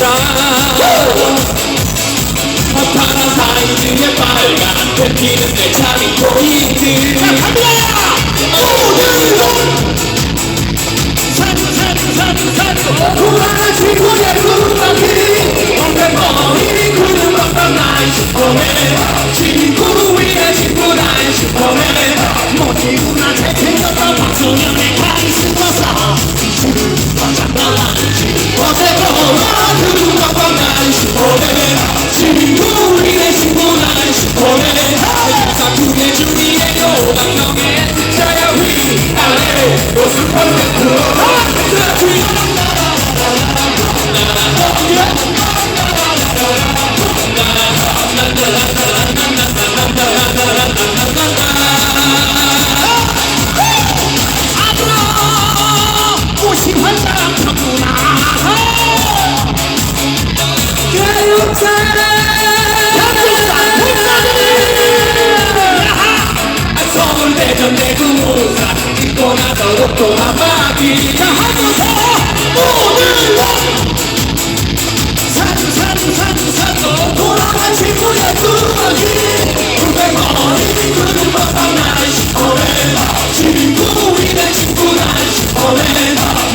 허전하더라 파란 사이 중에 빨간 뺏기는 내 차린 포인트. 갑니다! 오늘도 산도 산도 산도 산도 불안한 친구의 구렁이 엉덩 머리 구는 것도 난 슈퍼맨. 친구 위에 친구 난 슈퍼맨. 모티구나 잘 생겼다 박소년의 카리스마사 슈퍼맨 들 어가 아브라 무심한 사람 쳤구나 서울대전 대구무사 찍고 나서 로또 한 바퀴 자 한번 더 오늘도 산도 산도 산도 산도 돌아간 친구의 구멍이 구백머리 구는 법방 난 슈퍼맨 친구 위에 친구 난 슈퍼맨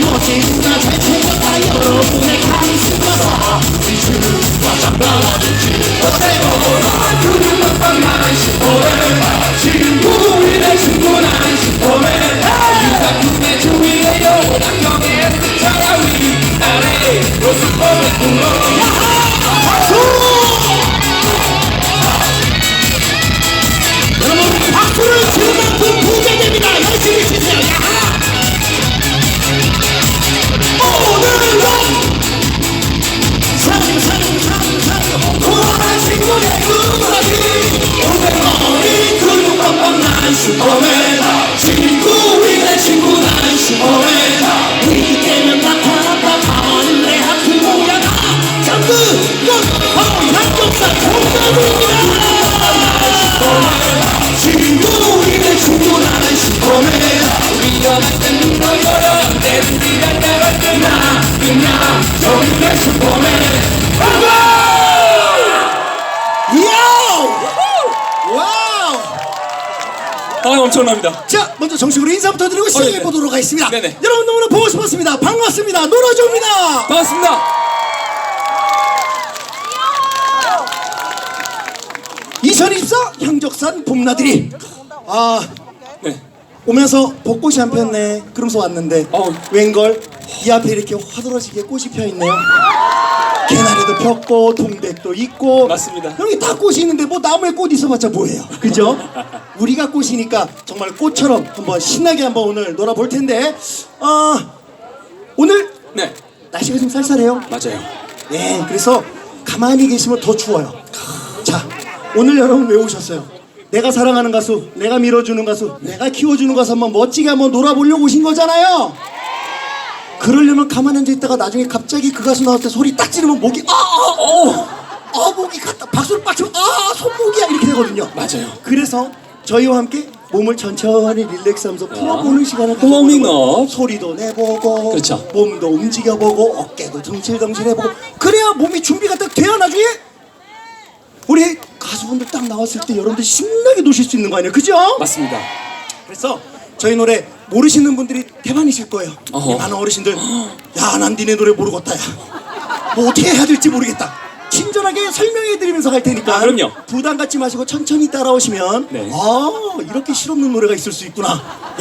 모티구나 잘 챙겼다 여러분의 카리스마사 이슈가 장난아니지 어제보다 구는 법방 난 슈퍼맨 친구 위에 친구 유사 군의 주위에요 낙경의 차라 위 아래 또 슈퍼맨 불러 아 엄청납니다 자, 먼저 정식으로 인사부터 드리고 시작해 네네. 보도록 하겠습니다. 네네. 여러분 너무나 보고 싶었습니다. 반갑습니다. 놀아줍니다. 반갑습니다 2024 향적산 봄나들이. 아, 네 오면서 벚꽃이 안 폈네. 그러면서 왔는데 어우. 웬걸 이 앞에 이렇게 화드러지게 꽃이 펴 있네요. 개나리도 폈고 동백도 있고. 맞습니다. 여기 다 꽃이 있는데 뭐 나무에 꽃 있어봤자 뭐예요? 그죠? 우리가 꽃이니까 정말 꽃처럼 한번 신나게 한번 오늘 놀아볼 텐데. 아 오늘 네. 날씨가 좀 쌀쌀해요? 맞아요. 네 그래서 가만히 계시면 더 추워요. 자 오늘 여러분 왜 오셨어요? 내가 사랑하는 가수 내가 밀어주는 가수 내가 키워주는 가수 한번 멋지게 한번 놀아보려고 오신 거잖아요 그러려면 가만히 앉아 있다가 나중에 갑자기 그 가수 나올 때 소리 딱 지르면 목이 아아어 아, 목이 갔다 박수를 빡 치면 아 손목이야 이렇게 되거든요 맞아요 그래서 저희와 함께 몸을 천천히 릴렉스하면서 풀어보는 시간을 아. 워밍업. 가져보는 소리도 내보고 그렇죠. 몸도 움직여보고 어깨도 덩실덩실해보고 그래야 몸이 준비가 딱 돼야 나중에 우리 가수분들 딱 나왔을 때 여러분들 신나게 노실 수 있는 거 아니에요 그죠? 맞습니다 그래서 저희 노래 모르시는 분들이 대만이실 거예요 어허. 이 많은 어르신들 야 난 니네 노래 모르겠다 야 뭐 어떻게 해야 될지 모르겠다 친절하게 설명해 드리면서 갈 테니까 아, 그럼요. 부담 갖지 마시고 천천히 따라오시면 네. 아 이렇게 실없는 노래가 있을 수 있구나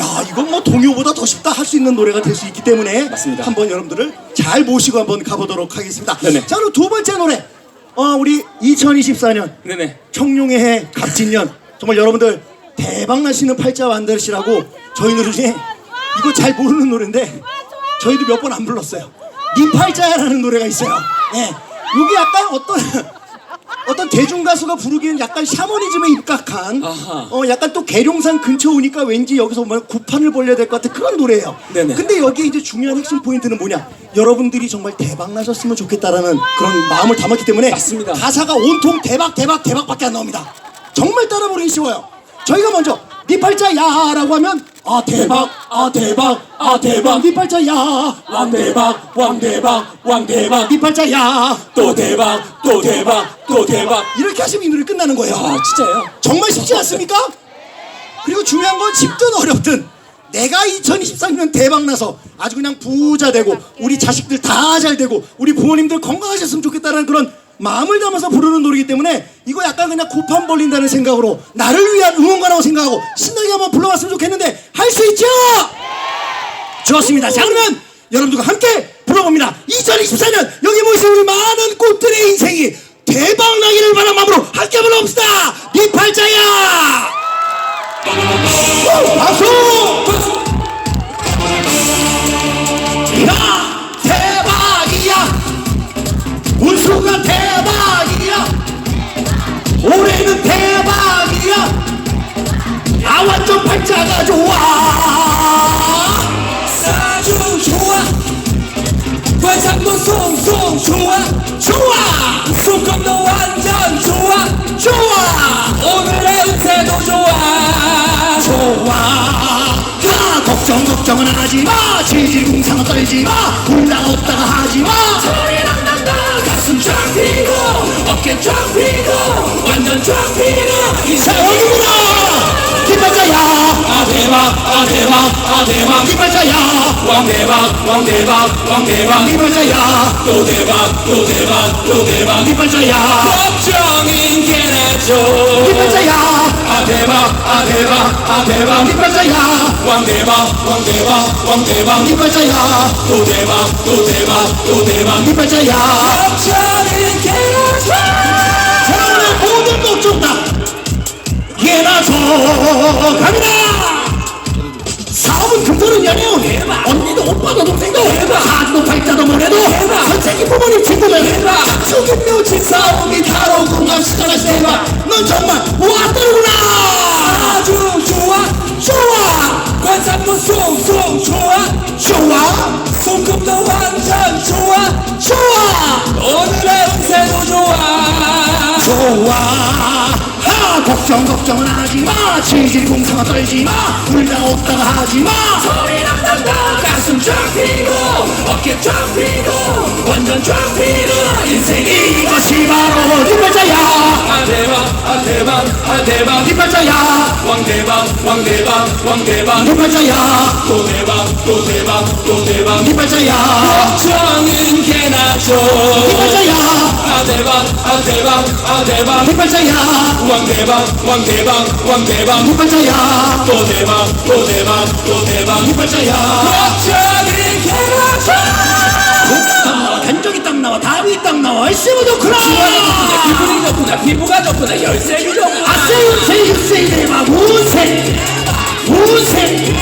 야 이건 뭐 동요보다 더 쉽다 할 수 있는 노래가 될 수 있기 때문에 맞습니다. 한번 여러분들을 잘 모시고 한번 가보도록 하겠습니다 네네. 자 그럼 두 번째 노래 어 우리 2024년 네네 청룡의 해 갑진년 정말 여러분들 대박 나시는 팔자 만드시라고 저희 노래 중에 이거 잘 모르는 노래인데 저희도 몇 번 안 불렀어요. 니 팔자야라는 노래가 있어요. 예. 여기 약간 어떤 어떤 대중 가수가 부르기엔 약간 샤머니즘에 입각한 아하. 어 약간 또 계룡산 근처 오니까 왠지 여기서 뭐 구판을 벌려야 될 것 같은 그런 노래예요. 네네. 근데 여기 이제 중요한 핵심 포인트는 뭐냐? 여러분들이 정말 대박 나셨으면 좋겠다라는 그런 마음을 담았기 때문에 맞습니다. 가사가 온통 대박 대박 대박밖에 안 나옵니다. 정말 따라 부르기 쉬워요. 저희가 먼저 네 팔자 야라고 하면 아 대박 아 대박 아 대박 네 팔자 야 왕 대박 왕 대박 왕 대박 네 팔자 야또 대박 또 대박 또 대박 이렇게 하시면 이 노래 끝나는 거예요. 아 진짜요? 정말 쉽지 않습니까? 그리고 중요한 건 쉽든 어렵든 내가 2023년 대박 나서 아주 그냥 부자 되고 우리 자식들 다 잘 되고 우리 부모님들 건강하셨으면 좋겠다는 그런 마음을 담아서 부르는 노래이기 때문에 이거 약간 그냥 고판 벌린다는 생각으로 나를 위한 응원가라고 생각하고 신나게 한번 불러봤으면 좋겠는데 할 수 있죠? 좋습니다. 자 그러면 여러분들과 함께 불러봅니다. 2024년 여기 모이신 우리 많은 꽃들의 인생이 대박 나기를 바란 마음으로 함께 불러봅시다. 네 팔자야. 후, 박수. 야. 걱정 걱정은 하지마. 지질공상은 떨지마. 올라왔다가 하지 마. 소리랑 난다 가슴 쫙 피고 어깨 쫙 피고 완전 쫙 피고 자 여기구나? 뒷발자야. 아 대박 아 대박 아 대박. 뒷발자야. 왕 대박 왕 대박 왕 대박. 뒷발자야. 또 대박 또 대박 또 대박. 뒷발자야. 걱정인 뒷발자야 아아아 뒷발자야. 왕대박 왕대박 왕대박 뒷발자야. 또 대박 또 대박 또 대박 뒷발자야. 걱정인 개나죠 사랑하는 모든 목적 다. 예나서 갑니다 사업은 금전은 연애운 언니도 오빠도 동생도 사주도 팔자도 뭐래도 선생님 부모님 친구들 짝퉁이 묘친 사업이 다로 공감 시작할 때가 넌 정말 왔다구나 아주 좋아 좋아. 관상도 쏙쏙 좋아 좋아. 손금도 완전 좋아 좋아. 오늘의 운세도 좋아. 좋아. 하 걱정 걱정은 하지마. 지질공상은 떨지마. 울다 없다가 하지마. 소리랑 난다 가슴 쫙 피고 어깨 쫙 피고 완전 쫙 피고 인생이 이것이 바로 뒷발자야. 아 대박 아 대박 아 대박 뒷발자야. 왕대박 왕대박 왕대박 뒷발자야. 대박 또 대박 뒷발자야. 걱정은 개나죠 뒷발자야. 아 대박 아 대박 아 대박 뒷발자야. 왕대박 왕대박 왕대박 뒷발자야. 대박 또 대박 뒷발자야 딱 나와 좋구나! 기분이 좋구나 피부가 좋구나 좋구나. 육세 운세 운세!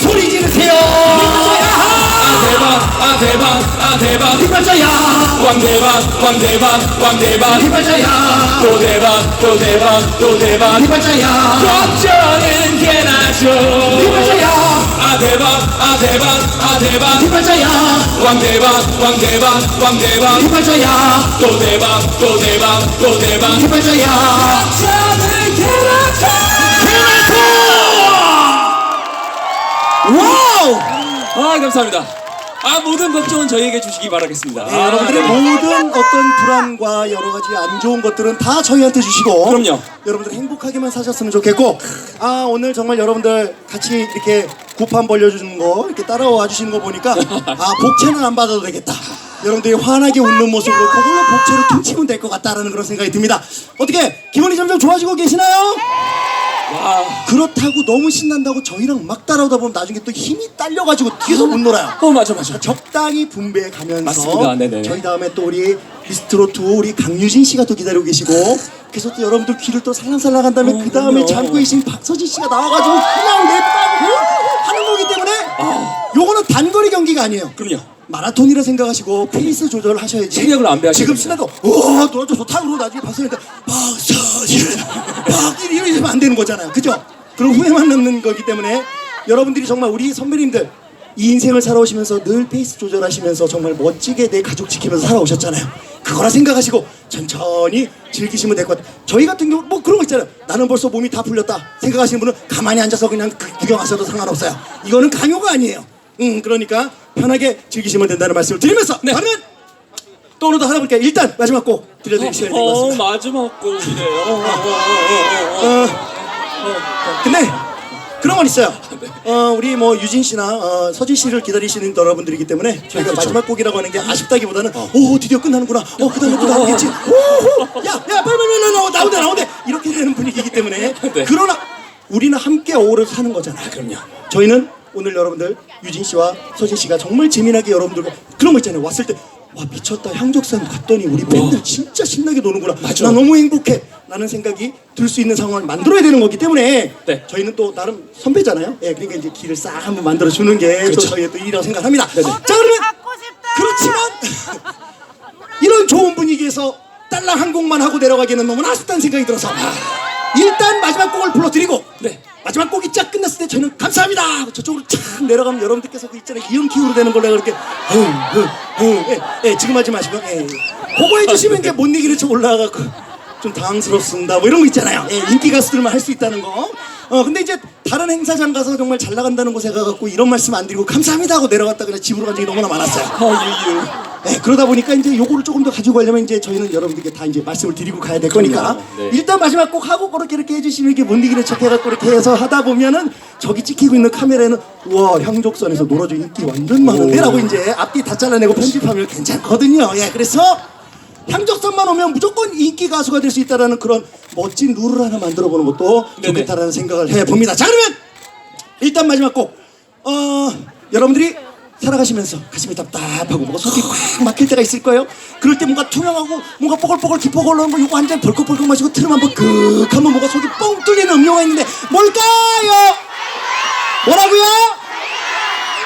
소리 지르세요! 아 대박 아 대박 아 대박. 뒷발자야! 왕대박 왕대박 왕대박. 뒷발자야! 또 대박 또 대박 또 대박. 뒷발자야! 걱정은 개나죠. 뒷발자야! 아 대박 아 대박 아 대박 뒷발자야. 왕 대박 왕 대박 왕 대박 뒷발자야. 또 대박 또 대박 또 대박 뒷발자야. 와우! 아 감사합니다. 아 모든 걱정은 저희에게 주시기 바라겠습니다. 네, 여러분들의 모든 어떤 불안과 여러 가지 안 좋은 것들은 다 저희한테 주시고 그럼요. 여러분들 행복하게만 사셨으면 좋겠고 아 오늘 정말 여러분들 같이 이렇게 구판 벌려주는 거 이렇게 따라와 주시는 거 보니까 아 복채는 안 받아도 되겠다 여러분들이 환하게 웃는 모습으로 그걸로 복채로 퉁치면 될 것 같다라는 그런 생각이 듭니다 어떻게 기분이 점점 좋아지고 계시나요? 와 그렇다고 너무 신난다고 저희랑 막 따라오다 보면 나중에 또 힘이 딸려가지고 뒤에서 못 놀아요 어 맞아 맞아 적당히 분배해 가면서 맞습니다. 네네. 저희 다음에 또 우리 미스트로트 우리 강유진 씨가 또 기다리고 계시고 그래서 또 여러분들 귀를 또 살랑살랑 한 다음에 어, 그 다음에 그럼요. 잠고 계신 박서진 씨가 나와가지고 그냥 내빵 하는 거기 때문에 요거는 단거리 경기가 아니에요. 그럼요. 마라톤이라 생각하시고 페이스 조절을 하셔야지. 체력을 안 배하셔야 지금. 신나도 와 놀아줘 좋다 그러고 나중에 때 박서진 박 이러면 안 되는 거잖아요. 그죠? 그럼 후회만 남는 거기 때문에 여러분들이 정말 우리 선배님들 이 인생을 살아오시면서 늘 페이스 조절하시면서 정말 멋지게 내 가족 지키면서 살아오셨잖아요. 그거라 생각하시고 천천히 즐기시면 될 것 같아요. 저희 같은 경우 뭐 그런 거 있잖아요. 나는 벌써 몸이 다 풀렸다 생각하시는 분은 가만히 앉아서 그냥 그- 구경하셔도 상관없어요. 이거는 강요가 아니에요. 음 그러니까 편하게 즐기시면 된다는 말씀을 드리면서 네. 또 오늘도 하나 볼게요. 일단 마지막 곡 들려드리셔야 될것 어, 같습니다. 마지막 곡이래요. 어, 어, 어, 어, 어. 어, 근데 그런 건 있어요. 어, 우리 뭐 유진 씨나 어, 서진 씨를 기다리시는 여러분들이기 때문에 저희가 마지막 곡이라고 하는 게 아쉽다기보다는 오 드디어 끝나는구나. 어 그다음에 또 나오겠지. 오호 야야 빨리 빨리 빨리 나와 나온대 나온대 이렇게 되는 분위기이기 때문에 네. 그러나 우리는 함께 어우러 사는 거잖아요. 그럼요. 저희는 오늘 여러분들 유진 씨와 서진 씨가 정말 재미나게 여러분들과 그런 거 있잖아요. 왔을 때 와 미쳤다 향적산 갔더니 우리 팬들 진짜 신나게 노는구나. 맞아. 나 너무 행복해. 라는 생각이 들 수 있는 상황을 만들어야 되는 거기 때문에 네. 저희는 또 나름 선배잖아요. 예, 그러니까 이제 길을 싹 한번 만들어 주는 게 또 그렇죠. 저희의 또 일이라고 생각합니다. 네네. 자 그러면 갖고 싶다. 그렇지만 이런 좋은 분위기에서 딸랑 한 곡만 하고 내려가기는 너무 아쉽다는 생각이 들어서 일단 마지막 곡을 불러드리고 네. 마지막 곡이 쫙 끝났을 때 저는 감사합니다. 저쪽으로 착 내려가면 여러분들께서 그 있잖아요 이음 키우로 되는 걸로 흥흥흥. 예, 예, 지금 하지 마시고 예, 예. 그거 해주시면 이제 못 이기는 척 올라가고 좀 당황스럽습니다. 뭐 이런 거 있잖아요. 예, 인기 가수들만 할 수 있다는 거 어, 근데 이제 다른 행사장 가서 정말 잘 나간다는 곳에 가갖고 이런 말씀 안 드리고 감사합니다 하고 내려갔다 그냥 집으로 간 적이 너무나 많았어요 어, 유유. 네, 그러다 보니까 이제 요거를 조금 더 가지고 가려면 이제 저희는 여러분들께 다 이제 말씀을 드리고 가야 될 거니까 네. 일단 마지막 꼭 하고 그렇게 이렇게 해주시면 이렇게 못 이기는 척 해갖고 이렇게 해서 하다 보면은 저기 찍히고 있는 카메라에는 와 향족선에서 놀아줘 인기 완전 많은데라고 이제 앞뒤 다 잘라내고 편집하면 괜찮거든요. 예, 그래서 향적선만 오면 무조건 인기 가수가 될 수 있다라는 그런 멋진 룰을 하나 만들어 보는 것도 네네. 좋겠다라는 생각을 해 봅니다. 자 그러면 일단 마지막 곡 어, 여러분들이 살아가시면서 가슴이 답답하고 뭔가 속이 꽉 막힐 때가 있을 거예요. 그럴 때 뭔가 투명하고 뭔가 뽀글뽀글 올라오는 거 이거 한 잔 벌컥벌컥 마시고 트름 한번 극 하면 뭔가 속이 뻥 뚫리는 음료가 있는데 뭘까요? 뭐라고요?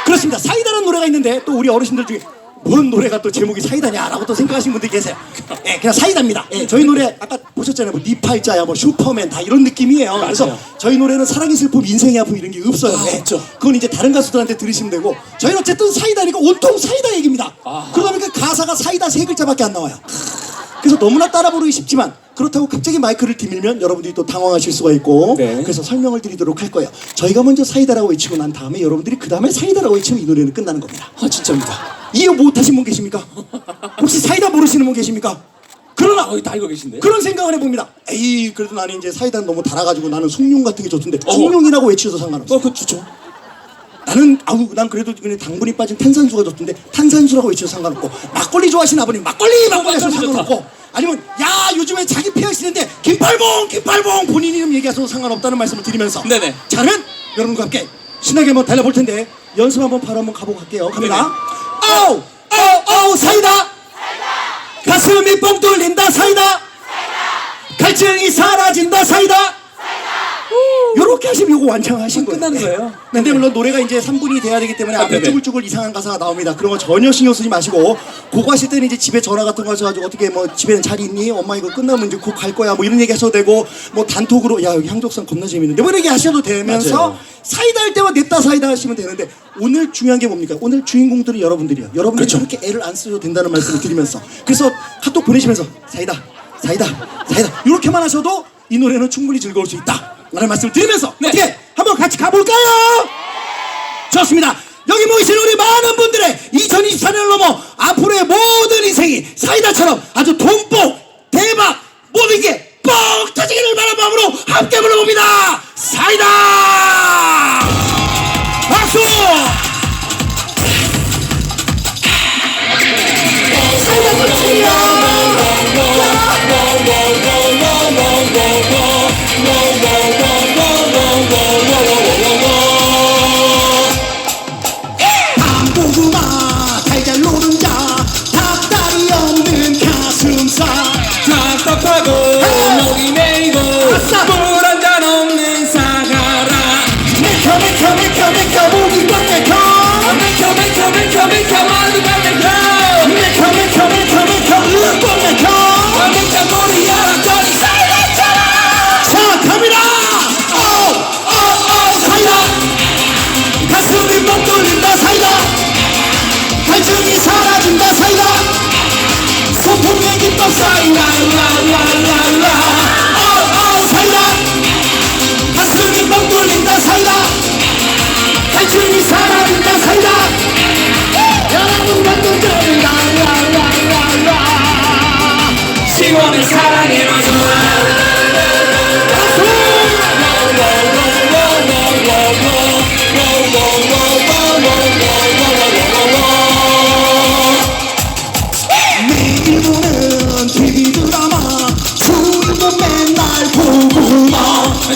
그렇습니다. 사이다라는 노래가 있는데 또 우리 어르신들 중에 뭔 노래가 또 제목이 사이다냐라고 또 생각하시는 분들이 계세요. 예, 그냥 사이다입니다. 예, 저희 노래 아까 보셨잖아요. 뭐 니팔자야, 뭐 슈퍼맨 다 이런 느낌이에요. 그래서 저희 노래는 사랑의 슬픔, 인생의 아픔 이런 게 없어요. 예, 없죠. 그건 이제 다른 가수들한테 들으시면 되고 저희는 어쨌든 사이다니까 온통 사이다 얘기입니다. 아. 그러다 보니까 가사가 사이다 세 글자밖에 안 나와요. 그래서 너무나 따라 부르기 쉽지만 그렇다고 갑자기 마이크를 디밀면 여러분들이 또 당황하실 수가 있고 네. 그래서 설명을 드리도록 할 거예요. 저희가 먼저 사이다라고 외치고 난 다음에 여러분들이 그 다음에 사이다라고 외치면 이 노래는 끝나는 겁니다. 아, 진짜입니다. 이해 못하신 분 계십니까? 혹시 사이다 모르시는 분 계십니까? 그러나 어, 다 알고 계신데. 그런 생각을 해봅니다. 에이 그래도 나는 이제 사이다는 너무 달아가지고 나는 숭늉 같은 게 좋던데 어. 숭늉이라고 외치셔도 상관없어. 어, 그 좋죠. 나는 아우 난 그래도 그냥 당분이 빠진 탄산수가 좋던데 탄산수라고 외쳐도 상관없고 막걸리 좋아하시는 아버님 막걸리 막걸리 하셔도 막걸리 좋다. 상관없고 아니면 야 요즘에 자기 피하시는데 김팔봉 김팔봉 본인 이름 얘기하셔도 상관없다는 말씀을 드리면서 네네. 자 그러면 여러분과 함께 신나게 한번 달려볼 텐데 연습 한번 바로 한번 가보고 갈게요 갑니다 아우 아우 아우 사이다. 가슴이 뻥 뚫린다 사이다. 갈증이 사라진다 사이다 요렇게 하시면 요거 완창하신 거예요 끝나는 거예요? 네, 근데 물론 노래가 이제 3분이 돼야 되기 때문에 아, 앞에 네네. 쭈글쭈글 이상한 가사가 나옵니다. 그런 거 전혀 신경 쓰지 마시고 그거 하실 때는 이제 집에 전화 같은 거 하셔가지고 어떻게 뭐 집에는 잘 있니? 엄마 이거 끝나면 이제 곧 갈 거야 뭐 이런 얘기 하셔도 되고 뭐 단톡으로 야 여기 향족산 겁나 재밌는데 뭐 이렇게 하셔도 되면서 맞아요. 사이다 할 때만 냈다 사이다 하시면 되는데 오늘 중요한 게 뭡니까? 오늘 주인공들은 여러분들이에요. 여러분들이 그렇죠. 그렇게 애를 안 쓰셔도 된다는 말씀을 드리면서 그래서 카톡 보내시면서 사이다 사이다 사이다 이렇게만 하셔도 이 노래는 충분히 즐거울 수 있다 라는 말씀을 드리면서 네. 어떻게 한번 같이 가볼까요? 좋습니다. 여기 모이신 우리 많은 분들의 2024년을 넘어 앞으로의 모든 인생이 사이다처럼 아주 돈복 대박 모든 게 뻥 터지기를 바라는 마음으로 함께 불러봅니다. 사이다! 박수! 사이다 터치야!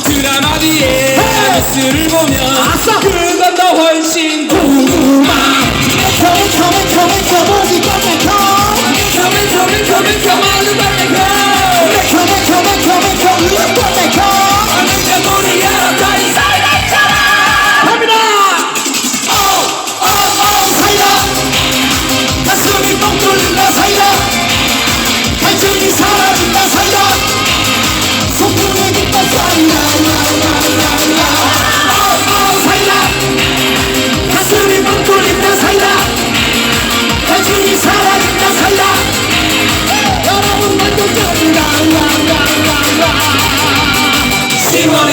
드라마 뒤에 뉴스를 보면 아싸! 그건 더 훨씬 궁금한 Come on, come on, come on, come on, you got that come Come on, come on, come on, come on, you got that come Come on, come on, come on, come on, you got that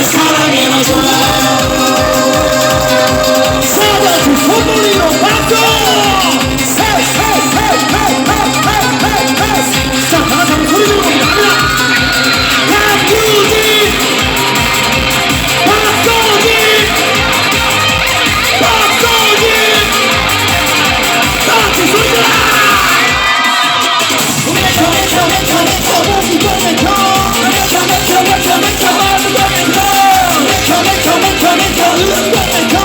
It's not a game of Let's go come.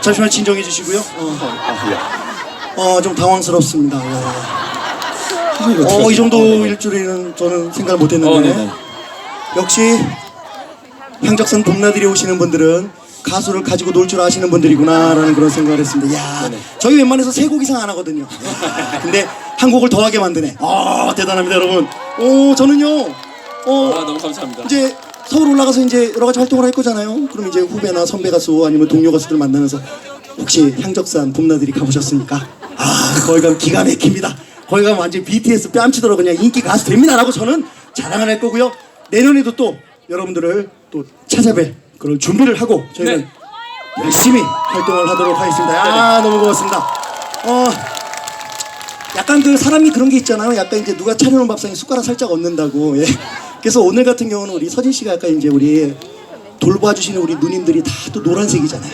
잠시만 진정해 주시고요. 어, 어, 좀 당황스럽습니다. 와. 어, 이 정도일 줄은 저는 생각을 못했는데 어, 네네. 역시 향적산 봄나들이 오시는 분들은 가수를 가지고 놀 줄 아시는 분들이구나라는 그런 생각을 했습니다. 야. 저희 웬만해서 세 곡 이상 안 하거든요. 야, 근데 한 곡을 더하게 만드네. 아, 대단합니다, 여러분. 오, 저는요. 어, 아, 너무 감사합니다. 이제 서울 올라가서 이제 여러 가지 활동을 할 거잖아요. 그럼 이제 후배나 선배 가수 아니면 동료 가수들 만나면서 혹시 향적산 봄나들이 가보셨습니까? 아 거기 가면 기가 막힙니다. 거기 가면 완전 BTS 뺨치도록 그냥 인기 가수 됩니다라고 저는 자랑을 할 거고요. 내년에도 또 여러분들을 또 찾아뵐 그런 준비를 하고 저희는 네. 열심히 활동을 하도록 하겠습니다. 아 너무 고맙습니다. 어 약간 그 사람이 그런 게 있잖아요. 약간 이제 누가 차려놓은 밥상에 숟가락 살짝 얹는다고. 예. 그래서 오늘 같은 경우는 우리 서진 씨가 약간 이제 우리 돌봐주시는 우리 누님들이 다 또 노란색이잖아요.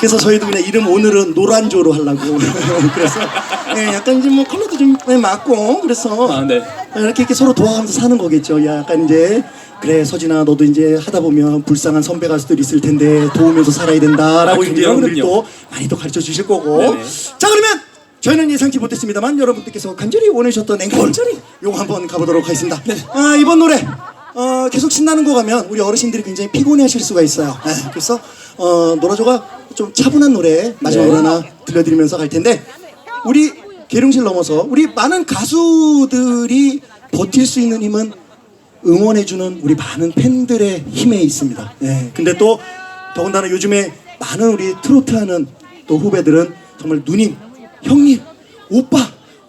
그래서 저희도 그냥 이름 오늘은 노란조로 하려고. 그래서 예, 약간 이제 뭐 컬러도 좀 예, 맞고 그래서 아, 네. 이렇게 이렇게 서로 도와가면서 사는 거겠죠. 야, 약간 이제 그래 서진아 너도 이제 하다 보면 불쌍한 선배 가수들 있을 텐데 도우면서 살아야 된다라고 아, 이제. 또 많이 또 가르쳐 주실 거고. 네네. 자 그러면 저희는 예상치 못했습니다만 여러분들께서 간절히 원하셨던 앵콜 요거 한번 가보도록 하겠습니다. 네. 아 이번 노래 어, 계속 신나는 거 가면 우리 어르신들이 굉장히 피곤해하실 수가 있어요. 네, 그래서 어, 노라조가 좀 차분한 노래 마지막으로 네. 하나 들려드리면서 갈 텐데 우리 계룡실 넘어서 우리 많은 가수들이 버틸 수 있는 힘은 응원해주는 우리 많은 팬들의 힘에 있습니다. 네, 근데 또 더군다나 요즘에 많은 우리 트로트 하는 또 후배들은 정말 누님, 형님, 오빠,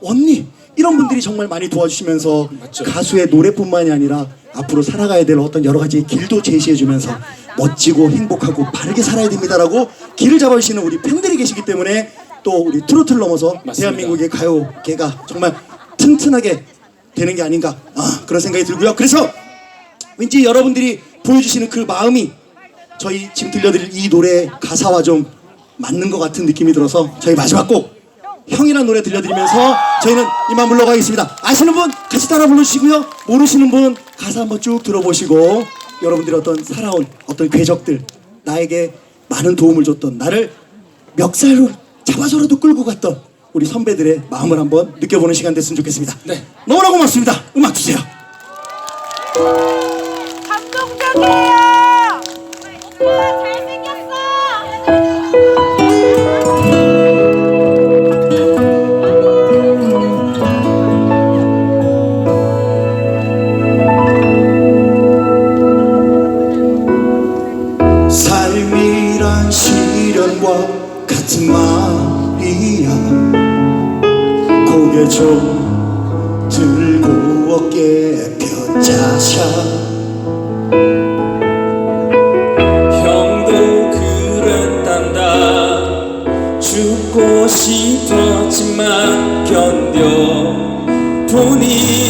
언니 이런 분들이 정말 많이 도와주시면서 맞죠. 가수의 노래뿐만이 아니라 앞으로 살아가야 될 어떤 여러 가지 길도 제시해주면서 멋지고 행복하고 바르게 살아야 됩니다라고 길을 잡아주시는 우리 팬들이 계시기 때문에 또 우리 트로트를 넘어서 맞습니다. 대한민국의 가요계가 정말 튼튼하게 되는 게 아닌가 아, 그런 생각이 들고요. 그래서 왠지 여러분들이 보여주시는 그 마음이 저희 지금 들려드릴 이 노래 가사와 좀 맞는 것 같은 느낌이 들어서 저희 마지막 곡 형이란 노래 들려드리면서 저희는 이만 물러가겠습니다. 아시는 분 같이 따라 불러주시고요. 모르시는 분 가사 한번 쭉 들어보시고 여러분들이 어떤 살아온 어떤 궤적들 나에게 많은 도움을 줬던 나를 멱살로 잡아서라도 끌고 갔던 우리 선배들의 마음을 한번 느껴보는 시간 됐으면 좋겠습니다. 네. 너무나 고맙습니다. 음악 주세요. 견뎌 보니